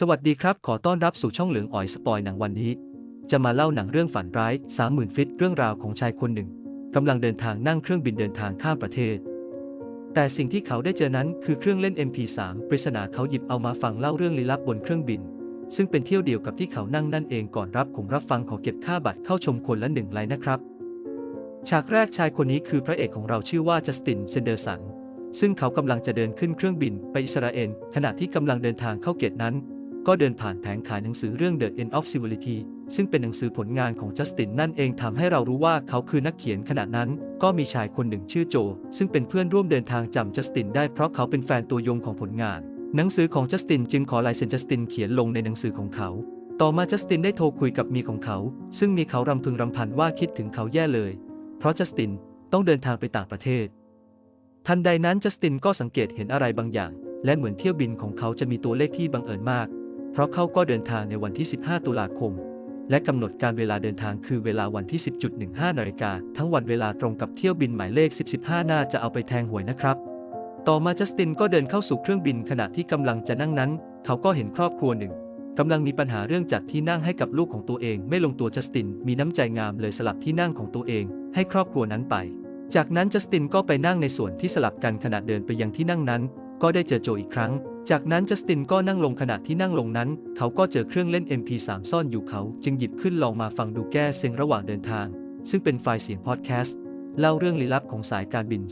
สวัสดีครับ ขอต้อนรับสู่ช่องเหลืองอ๋อยสปอยหนังวันนี้ จะมาเล่าหนังเรื่องฝันร้าย 30,000 ฟิต เรื่องราวของชายคนหนึ่งกำลังเดินทางนั่งเครื่องบินเดินทางข้ามประเทศ แต่สิ่งที่เขาได้เจอนั้นคือเครื่องเล่น MP3 ปริศนาเขาหยิบเอามาฟังเล่าเรื่องลี้ลับบนเครื่องบิน ซึ่งเป็นเที่ยวเดียวกับที่เขานั่งนั่นเองก่อนรับผมรับฟังขอเก็บค่าบัตรเข้าชมคนละหนึ่งไลน์นะครับ ฉากแรกชายคนนี้คือพระเอกของเราชื่อว่าจัสตินเซนเดอร์สันซึ่งเขากำลังจะเดินขึ้นเครื่องบินไปอิสราเอลขณะที่กำลังเดินทางเข้าเกตนั้น ก็เดินผ่านแผงขายหนังสือเรื่อง The End of Civility ซึ่งเป็นหนังสือผลงานของจัสตินนั่นเองทำให้เรารู้ว่าเขาคือนักเขียนขณะนั้น ก็มีชายคนหนึ่งชื่อโจ ซึ่งเป็นเพื่อนร่วมเดินทางจำจัสตินได้เพราะเขาเป็นแฟนตัวยงของผลงาน หนังสือของจัสตินจึงขอลายเซ็นจัสตินเขียนลงในหนังสือของเขา ต่อมาจัสตินได้โทรคุยกับมีของเขา ซึ่งมีเขารำพึงรำพันว่าคิดถึงเขาแย่เลย เพราะจัสตินต้องเดินทางไปต่างประเทศ ทันใดนั้นจัสตินก็สังเกตเห็นอะไรบางอย่าง และเหมือนเที่ยวบินของเขาจะมีตัวเลขที่บังเอิญมาก เพราะเขาก็เดินทางในวันที่ 15 ตุลาคม และกำหนดการเวลาเดินทางคือเวลาวันที่ 10.15นาฬิกาทั้งวันเวลาตรงกับเที่ยวบินหมายเลข 10.15 น่าจะเอาไปแทงหวยนะครับ ต่อมาจัสตินก็เดินเข้าสู่เครื่องบินขณะที่กำลังจะนั่งนั้น เขาก็เห็นครอบครัวหนึ่งกำลังมีปัญหาเรื่องจัดที่นั่งให้กับลูกของตัวเอง ไม่ลงตัวจัสตินมีน้ำใจงามเลยสลับที่นั่งของตัวเอง ให้ครอบครัวนั้นไป จากนั้นจัสตินก็ไปนั่งในส่วนที่สลับกันขณะเดินไปยังที่นั่งนั้น ก็ได้เจอโจอีกครั้ง จากนั้นจัสตินก็นั่งลงขณะที่นั่งลงนั้น เขาก็เจอเครื่องเล่น MP3 ซ่อนอยู่เขา จึงหยิบขึ้นลองมาฟังดูแก้เสียงระหว่างเดินทาง ซึ่งเป็นไฟล์เสียงพอดแคสต์เล่าเรื่องลี้ลับของสายการบิน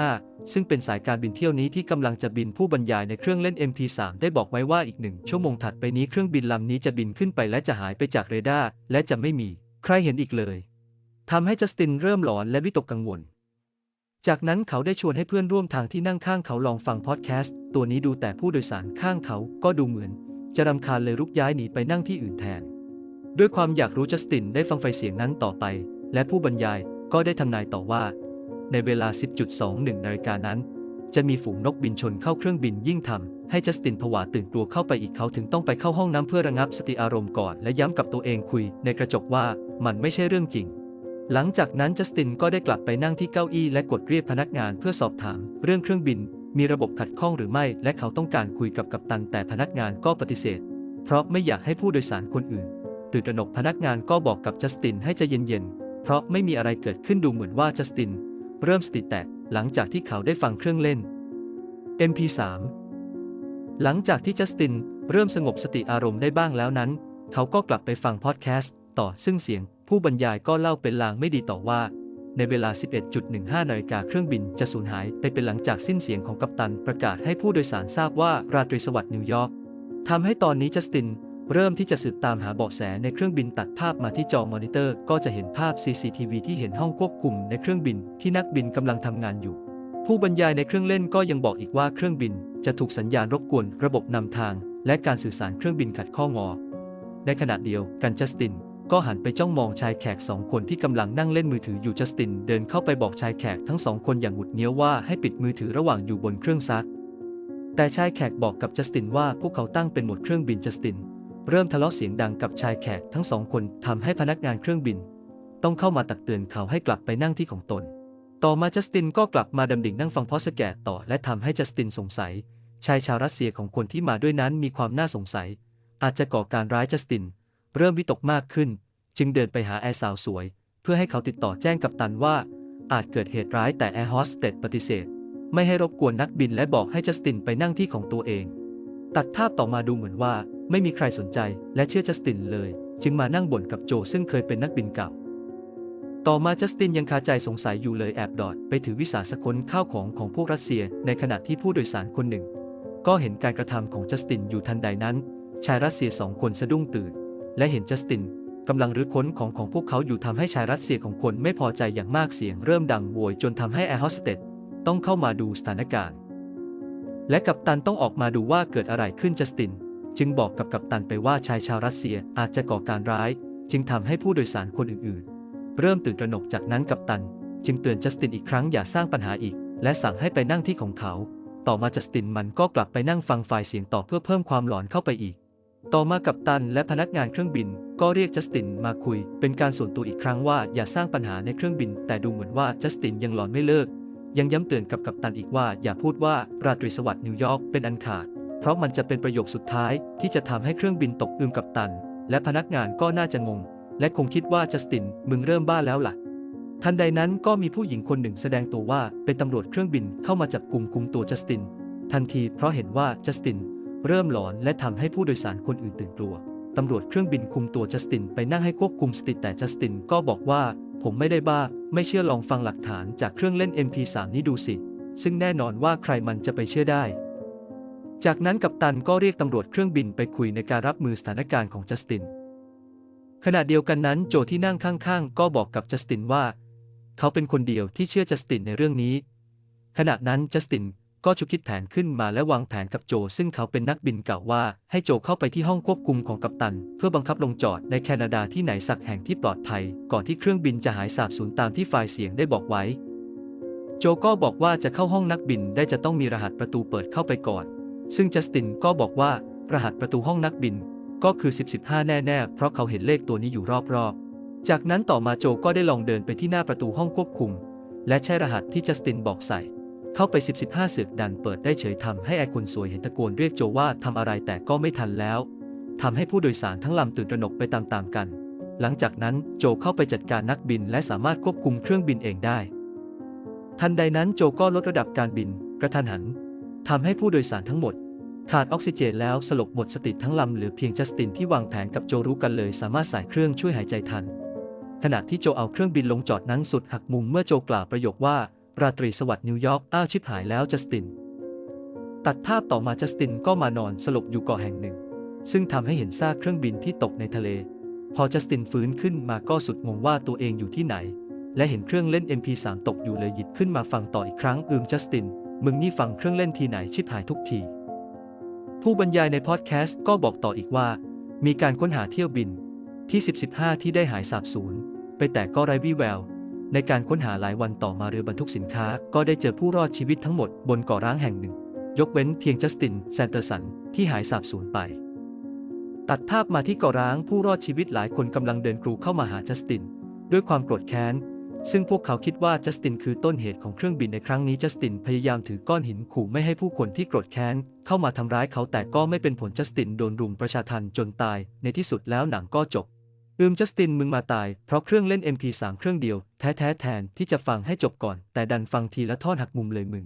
1015 ซึ่งเป็นสายการบินเที่ยวนี้ที่กำลังจะบินผู้บรรยายในเครื่องเล่น MP3 ได้บอกไว้ว่าอีกหนึ่งชั่วโมงถัดไปนี้เครื่องบินลำนี้จะบินขึ้นไปและจะหายไปจากเรดาร์และจะไม่มี ใครเห็นอีกเลยทำให้จัสตินเริ่มหลอนและวิตกกังวล จากนั้นเขาได้ชวนให้เพื่อนร่วมทางที่นั่งข้างเขาลองฟังพอดแคสต์ ตัวนี้ดูแต่ผู้โดยสารข้างเขาก็ดูเหมือน จะรำคาญเลยรุกย้ายหนีไปนั่งที่อื่นแทน ด้วยความอยากรู้จัสตินได้ฟังไฟเสียงนั้นต่อไป และผู้บรรยายก็ได้ทำนายต่อว่า ในเวลา 10.21นาฬิกานั้น จะมีฝูงนกบินชนเข้าเครื่องบินยิ่งทำให้จัสตินผวาตื่นกลัวเข้าไปอีกเขาถึงต้องไปเข้าห้องน้ำเพื่อระงับสติอารมณ์ก่อน และย้ำกับตัวเองคุยในกระจกว่ามันไม่ใช่เรื่องจริง หลังจากนั้นจัสตินก็ได้กลับไปนั่งที่เก้าอี้และกดเรียกพนักงานเพื่อสอบถาม เรื่องเครื่องบิน มีระบบขัดข้องหรือไม่ และเขาต้องการคุยกับกัปตันแต่พนักงานก็ปฏิเสธ เพราะไม่อยากให้ผู้โดยสารคนอื่นตื่นตระหนกพนักงานก็บอกกับจัสตินให้ใจเย็นๆเพราะไม่มีอะไรเกิดขึ้นดูเหมือนว่าจัสติน เริ่มสติแตกหลังจากที่เขาได้ฟังเครื่องเล่น MP3 หลังจากที่จัสตินเริ่มสงบสติอารมณ์ได้บ้างแล้วนั้น เขาก็กลับไปฟังพอดแคสต์ต่อซึ่งเสียง ผู้บรรยายก็เล่าเป็นลางไม่ดีต่อว่า ในเวลา 11.15 นาฬิกาเครื่องบินจะสูญหายไปเป็นหลังจากสิ้นเสียงของกัปตันประกาศให้ผู้โดยสารทราบว่าราตรีสวัสดิ์นิวยอร์กทำให้ตอนนี้จัสตินเริ่มที่จะสืบตามหาเบาะแสในเครื่องบินตัดภาพมาที่จอมอนิเตอร์ ก็จะเห็นภาพ CCTV ที่เห็นห้องควบคุมในเครื่องบินที่นักบินกำลังทำงานอยู่ ผู้บรรยายในเครื่องเล่นก็ยังบอกอีกว่าเครื่องบินจะถูกสัญญาณรบกวนระบบนำทาง และการสื่อสารเครื่องบินขัดข้องอในขณะเดียวกันจัสติน ก็หันไปจ้องมองชายแขกสองคนที่กำลังนั่งเล่นมือถืออยู่จัสติน เดินเข้าไปบอกชายแขกทั้งสองคนอย่างหงุดเงี้ยวว่าให้ปิดมือถือระหว่างอยู่บนเครื่องซัก แต่ชายแขกบอกกับจัสตินว่าพวกเขาตั้งเป็นโหมดเครื่องบินจัสติน เริ่มทะเลาะเสียงดังกับชายแขกทั้งสองคนทำให้พนักงานเครื่องบิน ต้องเข้ามาตักเตือนเขาให้กลับไปนั่งที่ของตน ต่อมาจัสตินก็กลับมาดำดิ่งนั่งฟังพอสแกตต่อและทำให้จัสตินสงสัย ชายชาวรัสเซียของคนที่มาด้วยนั้นมีความน่าสงสัย อาจจะก่อการร้ายจัสติน เริ่มวิตกมากขึ้น จึงเดินไปหาแอร์สาวสวย เพื่อให้เขาติดต่อแจ้งกับตันว่า อาจเกิดเหตุร้ายแต่แอร์โฮสเตสปฏิเสธ ไม่ให้รบกวนนักบินและบอกให้จัสตินไปนั่งที่ของตัวเอง ตัดภาพต่อมาดูเหมือนว่าไม่มีใครสนใจและเชื่อจัสตินเลย จึงมานั่งบ่นกับโจซึ่งเคยเป็นนักบินเก่า ต่อมาจัสตินยังคาใจสงสัยอยู่เลยแอบดอดไปถือวิสาสะค้นข้าวของของพวกรัสเซีย ในขณะที่ผู้โดยสารคนหนึ่ง ก็เห็นการกระทำของจัสตินอยู่ทันใดนั้น ชายรัสเซียสองคนสะดุ้งตื่น และเห็นจัสตินกำลังรื้อค้นของของพวกเขาอยู่ทำให้ชายรัสเซียของคนไม่พอใจอย่างมากเสียงเริ่มดังโวยจนทำให้แอร์โฮสเตสต้องเข้ามาดูสถานการณ์ และกัปตันต้องออกมาดูว่าเกิดอะไรขึ้นจัสติน จึงบอกกับกัปตันไปว่าชายชาวรัสเซียอาจจะก่อการร้าย จึงทำให้ผู้โดยสารคนอื่นๆ เริ่มตื่นตระหนกจากนั้นกัปตัน จึงเตือนจัสตินอีกครั้งอย่าสร้างปัญหาอีก และสั่งให้ไปนั่งที่ของเขา ต่อมาจัสตินมันก็กลับไปนั่งฟังไฟล์เสียงต่อเพื่อเพิ่มความหลอนเข้าไปอีก ต่อมากัปตันและพนักงานเครื่องบิน ก็เรียกจัสตินมาคุย เป็นการส่วนตัวอีกครั้งว่าอย่าสร้างปัญหาในเครื่องบิน แต่ดูเหมือนว่าจัสตินยังหลอนไม่เลิก ยังย้ำเตือนกับกัปตันอีกว่าอย่าพูดว่าราตรีสวัสดิ์นิวยอร์กเป็นอันขาด เพราะมันจะเป็นประโยคสุดท้ายที่จะทำให้เครื่องบินตกอืมกับตัน และพนักงานก็น่าจะงง และคงคิดว่าจัสตินมึงเริ่มบ้าแล้วล่ะทันใดนั้นก็มีผู้หญิงคนหนึ่งแสดงตัวว่าเป็นตำรวจเครื่องบินเข้ามาจับกลุ่มคุมตัวจัสติน ทันทีเพราะเห็นว่าจัสติน เริ่มหลอนและทำให้ผู้โดยสารคนอื่นตื่นกลัว ตำรวจเครื่องบินคุมตัวจัสตินไปนั่งให้ควบคุมสติแต่จัสตินก็บอกว่า ผมไม่ได้บ้า ไม่เชื่อลองฟังหลักฐานจากเครื่องเล่น MP3 นี้ดูสิ ซึ่งแน่นอนว่าใครมันจะไปเชื่อได้ จากนั้นกัปตันก็เรียกตำรวจเครื่องบินไปคุยในการรับมือสถานการณ์ของจัสติน ขณะเดียวกันนั้นโจที่นั่งข้างๆ ก็บอกกับจัสตินว่า เขาเป็นคนเดียวที่เชื่อจัสตินในเรื่องนี้ ขณะนั้นจัสติน ก็ชุกคิดแผนขึ้นมาและวางแผนกับโจ ซึ่งเขาเป็นนักบินกล่าวว่า ให้โจเข้าไปที่ห้องควบคุมของกัปตัน เพื่อบังคับลงจอดในแคนาดาที่ไหนสักแห่งที่ปลอดภัย ก่อนที่เครื่องบินจะหายสาบสูญตามที่ไฟล์เสียงได้บอกไว้ โจก็บอกว่าจะเข้าห้องนักบินได้จะต้องมีรหัสประตูเปิดเข้าไปก่อน ซึ่งจัสตินก็บอกว่ารหัสประตูห้องนักบิน ก็คือ 1015 แน่ๆ เพราะเขาเห็นเลขตัวนี้อยู่รอบๆ จากนั้นต่อมาโจก็ได้ลองเดินไปที่หน้าประตูห้องควบคุม และใช้รหัสที่จัสตินบอกใส่ เข้าไป 10-15เสือกดันเปิดได้เฉยทำให้ไอคนสวยเห็นตะโกนเรียกโจว่าทำอะไรแต่ก็ไม่ทันแล้วทำให้ผู้โดยสารทั้งลำตื่นตระหนกไปตามๆกัน หลังจากนั้นโจเข้าไปจัดการนักบินและสามารถควบคุมเครื่องบินเองได้ ทันใดนั้นโจก็ลดระดับการบิน กระทันหันทำให้ผู้โดยสารทั้งหมด ขาดออกซิเจนแล้วสลบหมดสติทั้งลำเหลือเพียงจัสตินที่วางแผนกับโจรู้กันเลย สามารถใส่เครื่องช่วยหายใจทันขณะที่โจเอาเครื่องบินลงจอดนั้นสุดหักมุมเมื่อโจกล่าวประโยคว่า ราตรีสวัสดิ์นิวยอร์ก อ้าวชิบหายแล้วจัสติน ตัดภาพต่อมาจัสตินก็มานอนสลบอยู่เกาะแห่งหนึ่ง ซึ่งทำให้เห็นซากเครื่องบินที่ตกในทะเล พอจัสตินฟื้นขึ้นมาก็สุดงงว่าตัวเองอยู่ที่ไหน และเห็นเครื่องเล่น MP3 ตกอยู่เลยหยิบขึ้นมาฟังต่ออีกครั้งอืมจัสติน มึงนี่ฟังเครื่องเล่นทีไหนชิบหายทุกที ผู้บรรยายในพอดแคสต์ก็บอกต่ออีกว่า มีการค้นหาเที่ยวบินที่10-15 ที่ได้หายสาบสูญไปแต่ก็ไร้วี่แวว ในการค้นหาหลายวันต่อมาเรือบรรทุกสินค้า ก็ได้เจอผู้รอดชีวิตทั้งหมดบนเกาะร้างแห่งหนึ่ง ยกเว้นเพียงจัสตินแซนเตอร์สันที่หายสาบสูญไป ตัดภาพมาที่เกาะร้างผู้รอดชีวิตหลายคนกำลังเดินกรูเข้ามาหาจัสติน ด้วยความโกรธแค้น ซึ่งพวกเขาคิดว่าจัสตินคือต้นเหตุของเครื่องบินในครั้งนี้จัสตินพยายามถือก้อนหินขู่ไม่ให้ผู้คนที่โกรธแค้นเข้ามาทำร้ายเขาแต่ก็ไม่เป็นผลจัสตินโดนรุมประชาทันจนตาย ในที่สุดแล้วหนังก็จบ อืมจัสตินมึงมาตาย เพราะเครื่องเล่น MP3 เครื่องเดียว แท้แท้แทนที่จะฟังให้จบก่อน แต่ดันฟังทีละท่อนหักมุมเลยมึง